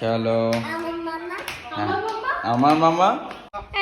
চলো। আমার মামা? হ্যাঁ। আমার মামা?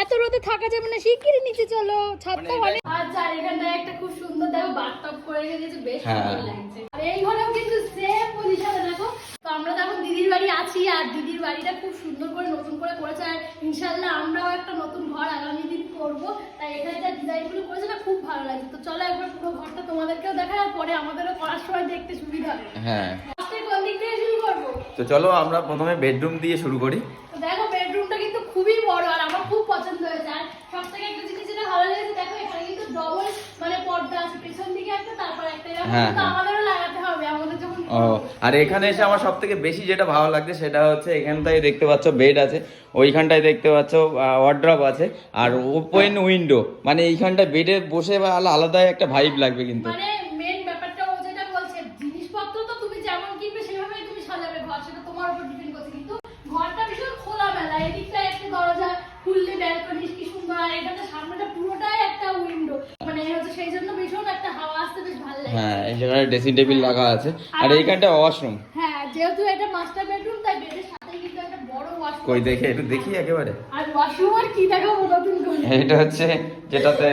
এত রোদে থাকা যাবে না শিগগিরই নিচে চলো ছাদটা অনেক আচ্ছা আর এখানটায় একটা খুব সুন্দর দেখো বাথটব করে রেখেছে বেশ হ্যাঁ। সুন্দর লাগছে। আর এই ঘরেও কিন্তু সেম পজিশনে দেখো। তো আমরা তো এখন দিদির বাড়ি আছি আর দিদির বাড়িটা খুব সুন্দর করে নতুন করে করেছে আর ইনশাল্লাহ আমরাও একটা নতুন ঘর আগামী দিন করব। তাই এখানে যা ডিজাইনগুলো করেছে না খুব ভালো লাগছে। তো চলো একবার পুরো ঘরটা তোমাদেরকেও দেখায় আর পরে আমাদেরও করার সময় দেখতে সুবিধা হবে। হ্যাঁ ফার্স্টে কোন দিক থেকে শুরু করব তো চলো আমরা প্রথমে বেডরুম দিয়ে শুরু করি। দেখো বেডরুমটা কিন্তু খুবই বড় আর আমার খুব পছন্দ হয়েছে। আর সব থেকে একটা জিনিস যেটা ভালো লেগেছে দেখো এখানে কিন্তু ডবল মানে পর্দা আছে। পেছন দিকে একটা তারপর একটা হ্যাঁ, হ্যাঁ। আমাদেরও লাগাতে হবে। আমাদের যখন ও আর এখানে এসে আমার সব থেকে বেশি যেটা ভালো লাগছে সেটা হচ্ছে এখানটায় দেখতে পাচ্ছ বেড আছে। ওইখানটায় দেখতে পাচ্ছ ওয়ার্ড্রপ আছে। আর ওপেন উইন্ডো মানে এইখানটায় বেডে বসে বা আলা- আলাদাই একটা ভাইব লাগবে কিন্তু। মানে মেন ব্যাপারটা ও যেটা বলছে জিনিসপত্র তো তুমি যেমন কিনবে সেভাবেই তুমি সাজাবে ঘর সেটা তোমার উপর ডিপেন্ড করছে কিন্তু ঘরটা ভীষণ খোলামেলা এদিকটায় একটা দরজা খুললে ব্যালকনি কি সুন্দর আর এটাতে সামনেটা পুরোটাই একটা উইন্ডো মানে হচ্ছে সেই জন্য ভীষণ একটা হাওয়া আসতে বেশ ভালো লাগে হ্যাঁ এই জায়গায় ড্রেসিং টেবিল লাগা আছে। আর এইখানটা ওয়াশরুম হ্যাঁ যেহেতু এটা মাস্টার বেডরুম তাই বেডের সাথে কিন্তু একটা বড় ওয়াশরুম কই দেখে একটু দেখি একেবারে। আর ওয়াশরুম আর কি দেখাবো নতুন করে এটা হচ্ছে যেটাতে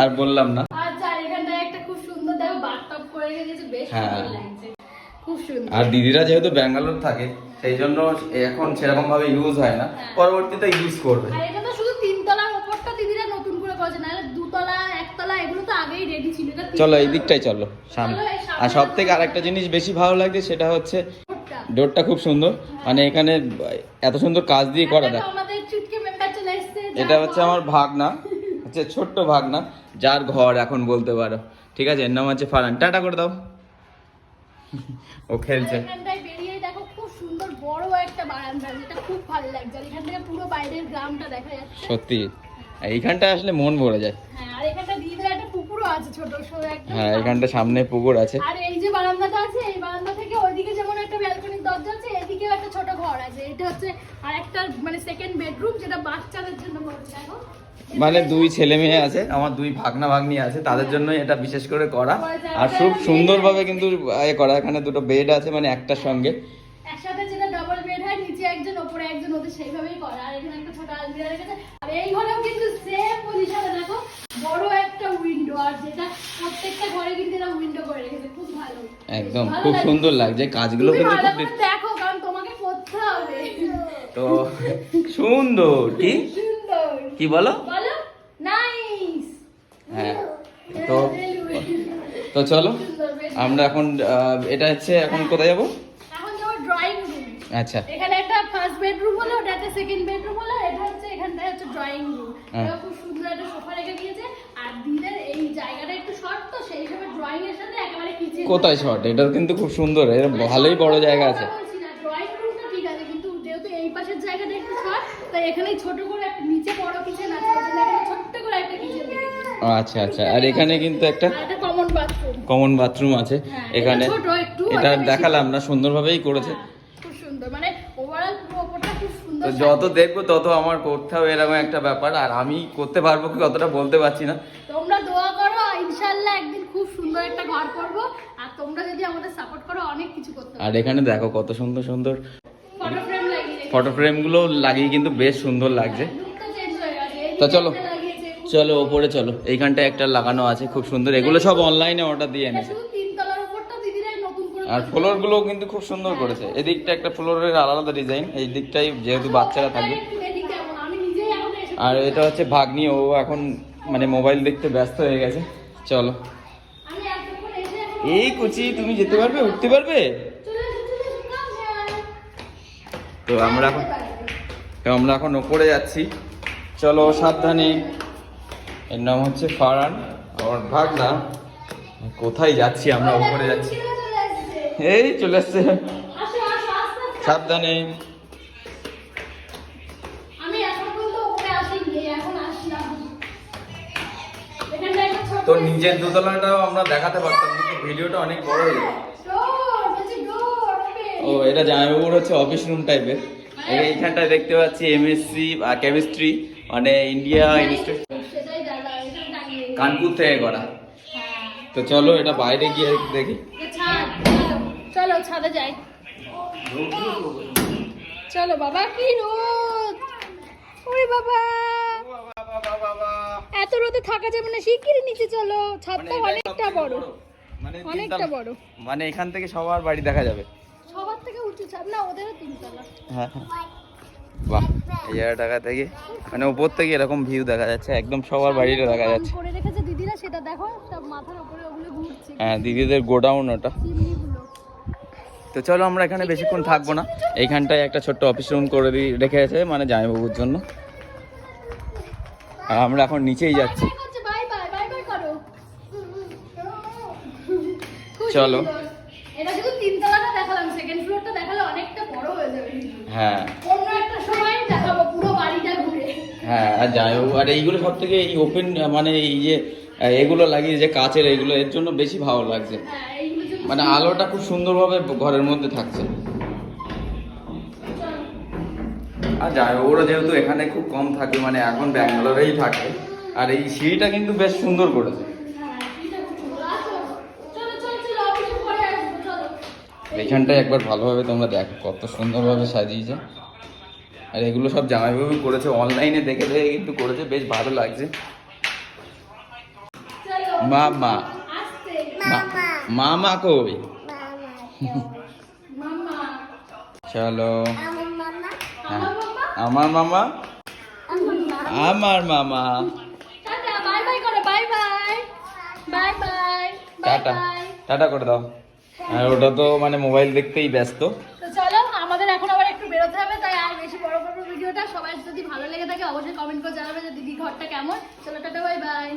আর বললাম না। আচ্ছা আর এখানটায় একটা খুব সুন্দর দেখো বাথটব করে রেখেছে বেশ হ্যাঁ। সুন্দর লাগছে। খুব সুন্দর। আর দিদিরা যেহেতু ব্যাঙ্গালোর থাকে সেই জন্য এখন সেরকম ভাবে ইউজ হয় না। পরবর্তীতে ইউজ করবে। আর এটা তো শুধু তিনতলার ওপরটা দিদিরা নতুন করে করেছে নাহলে দুতলা একতলা এগুলো তো আগেই রেডি ছিল এটা চলো এই দিকটাই চলো সামনে। আর সব থেকে আরেকটা জিনিস বেশি ভালো লাগছে সেটা হচ্ছে ডোরটা। খুব সুন্দর। মানে এখানে এত সুন্দর কাজ দিয়ে করা দেখ এটা হচ্ছে আমার ভাগনা হচ্ছে ছোট্ট ভাগনা যার ঘর এখন বলতে পারো। ঠিক আছে এর নাম হচ্ছে ফারান। টাটা করে দাও। ও খেলছে। একটা আর সত্যি। এইখানটা আসলে মন ভরে যায় হ্যাঁ আর এখানটা দিদিদের একটা পুকুরও আছে ছোট একটা হ্যাঁ এখানটা সামনে পুকুর আছে। আর এই যে বারান্দাটা আছে এই বারান্দা থেকে ওইদিকে যেমন একটা ব্যালকনির দরজা আছে এদিকেও একটা ছোট ঘর আছে। এটা হচ্ছে আর একটা মানে সেকেন্ড বেডরুম যেটা বাচ্চাদের জন্য দেখো মানে দুই ছেলে মেয়ে আছে আমার দুই ভাগনা ভাগ্নি আছে তাদের জন্য এটা বিশেষ করে করা। আর খুব সুন্দরভাবে কিন্তু এ করা। এখানে দুটো বেড আছে মানে একটার সঙ্গে। একসাথে যেটা ডাবল বেড হয় নিচে একজন ওপরে একজন ওদের সেইভাবেই করা। আর এখানে একটা ছোট আলমিরা রেখেছে। আর এই ঘরেও কিন্তু সেম পজিশনে দেখো বড় একটা উইন্ডো আর যেটা প্রত্যেকটা ঘরে কিন্তু এরা উইন্ডো করে রেখেছে খুব ভালো একদম খুব সুন্দর লাগছে কাজগুলো কিন্তু খুব দেখো কারণ তোমাকে করতে হবে। তো সুন্দর কি? সুন্দর। কি বলো? বলো নাইস হ্যাঁ তো তো চলো আমরা এখন এটা হচ্ছে এখন কোথায় যাব? এখন যাব ড্রয়িং রুম আচ্ছা। এখানে একটা ফার্স্ট বেডরুম হলো ওটাতে সেকেন্ড বেডরুম হলো এটা হচ্ছে এখানটা হচ্ছে ড্রয়িং রুম হ্যাঁ। এটা খুব সুন্দর একটা সোফা রেখে দিয়েছে। আর দিনের এই জায়গাটা একটু শর্ট তো সেই হিসেবে ড্রয়িং এর সাথে একেবারে কোথায় শর্ট এটা কিন্তু খুব সুন্দর, এর ভালোই বড় জায়গা আছে। আচ্ছা আচ্ছা আর এখানে কিন্তু একটা কমন বাথরুম আছে। এখানে এটা দেখালাম না, সুন্দরভাবেই করেছে। যত দেখব তত আমার করতে হবে এরকম একটা ব্যাপার, আর আমি করতে পারব কি কতটা বলতে পারছি না। তোমরা দোয়া করো, ইনশাআল্লাহ একদিন খুব সুন্দর একটা ঘর করব। তোমরা যদি আমাদের সাপোর্ট করো অনেক কিছু করতে আর এখানে দেখো কত সুন্দর সুন্দর ফটো ফ্রেম লাগিয়ে ফটো ফ্রেমগুলো লাগিয়ে কিন্তু বেশ সুন্দর লাগছে। হয়ে তো চলো। চলো ওপরে চলো। এইখানটায় একটা লাগানো আছে খুব সুন্দর। এগুলো সব অনলাইনে অর্ডার দিয়ে এনেছে। আর ফ্লোরগুলো কিন্তু খুব সুন্দর করেছে। এদিকটা একটা ফ্লোরের আলাদা ডিজাইন এই দিকটাই যেহেতু বাচ্চারা থাকবে। আর এটা হচ্ছে ভাগ্নি ও এখন মানে মোবাইল দেখতে ব্যস্ত হয়ে গেছে। চলো আমি এতক্ষণ এসে এখন এই কুচি, তুমি যেতে পারবে, উঠতে পারবে? তো আমরা এখন আমরা এখন ওপরে যাচ্ছি। চলো, সাবধানে। এর নাম হচ্ছে ফারান, আমার ভাগনা। কোথায় যাচ্ছি আমরা? উপরে যাচ্ছি। এই চলে আসছে। সাবধানে। ওপরে তো নিজের দোতলাটাও আমরা দেখাতে পারতাম। ভিডিওটা অনেক বড় হয়ে যাবে। ও এটা জামাইবাবুর হচ্ছে অফিস রুম টাইপের এইখানটায় দেখতে পাচ্ছি এমএসসি কেমিস্ট্রি মানে ইন্ডিয়া ইনস্টিটিউট কানপুর থেকে করা। হ্যাঁ। তো চলো এটা বাইরে গিয়ে দেখি। চলো চলো ছাদে যাই। চলো বাবা কি রোদ? ওরে বাবা। এত রোদে থাকা যাবে না শিগগিরই নিচে চলো। ছাদটা মানে অনেকটা বড়। মানে অনেকটা বড়। মানে এখান থেকে সবার বাড়ি দেখা যাবে। সবার থেকে উঁচু ছাদ না ওদেরও তিনতলা। হ্যাঁ বাহ এই জায়গাটা থেকে। মানে উপর থেকে এরকম ভিউ দেখা যাচ্ছে। একদম সবার বাড়িটা দেখা যাচ্ছে। করে রেখেছে দিদিরা সেটা দেখো সব মাথার উপরে ওগুলো ঘুরছে। হ্যাঁ দিদিদের গোডাউন ওটা। তো চলো আমরা এখানে বেশিক্ষণ থাকব না। এইখানটায় একটা ছোট্ট অফিস রুম করে দিয়ে রেখে আছে মানে জামাইবাবুর জন্য। আর আমরা এখন নিচেই যাচ্ছি। চলো। এটা শুধু তিনতলাটা দেখালাম সেকেন্ড ফ্লোরটা দেখালে অনেকটা বড় হয়ে যাবে হ্যাঁ। অন্য একটা সময় দেখাবো পুরো বাড়িটা ঘুরে। হ্যাঁ আর আর এইগুলো সব থেকে এই ওপেন মানে এই যে এগুলো লাগিয়ে যে কাচের এইগুলো এর জন্য বেশি ভালো লাগছে। হ্যাঁ মানে আলোটা খুব সুন্দরভাবে ঘরের মধ্যে থাকছে। আর জামাইবাবুরা যেহেতু এখানে খুব কম থাকে মানে এখন ব্যাঙ্গালোরেই থাকে আর এই সিঁড়িটা কিন্তু বেশ সুন্দর করেছে হ্যাঁ, এইটা খুব সুন্দর। আসো। চলো, চলো, চলো, অফিসে পরে আসব, চলো। এইখানটায় একবার ভালোভাবে তোমরা দেখো কত সুন্দরভাবে সাজিয়েছে। আর এগুলো সব জামাইবাবু করেছে অনলাইনে দেখে দেখে কিন্তু করেছে বেশ ভালো লাগছে। মা মা। মা মা কই? চলো। আমার আমার মামা? আমার মামা। টাটা। টাটা করে দাও। আর ওটা তো মানে মোবাইল দেখতেই ব্যস্ত। তো চলো, আমাদের এখন আবার একটু বেরোতে হবে, তাই আর বেশি বড় বড় ভিডিওটা। সবাই যদি ভালো লেগে থাকে, অবশ্যই কমেন্ট করে জানাবে যে দিদি ঘরটা কেমন। চলো, টাটা বাই বাই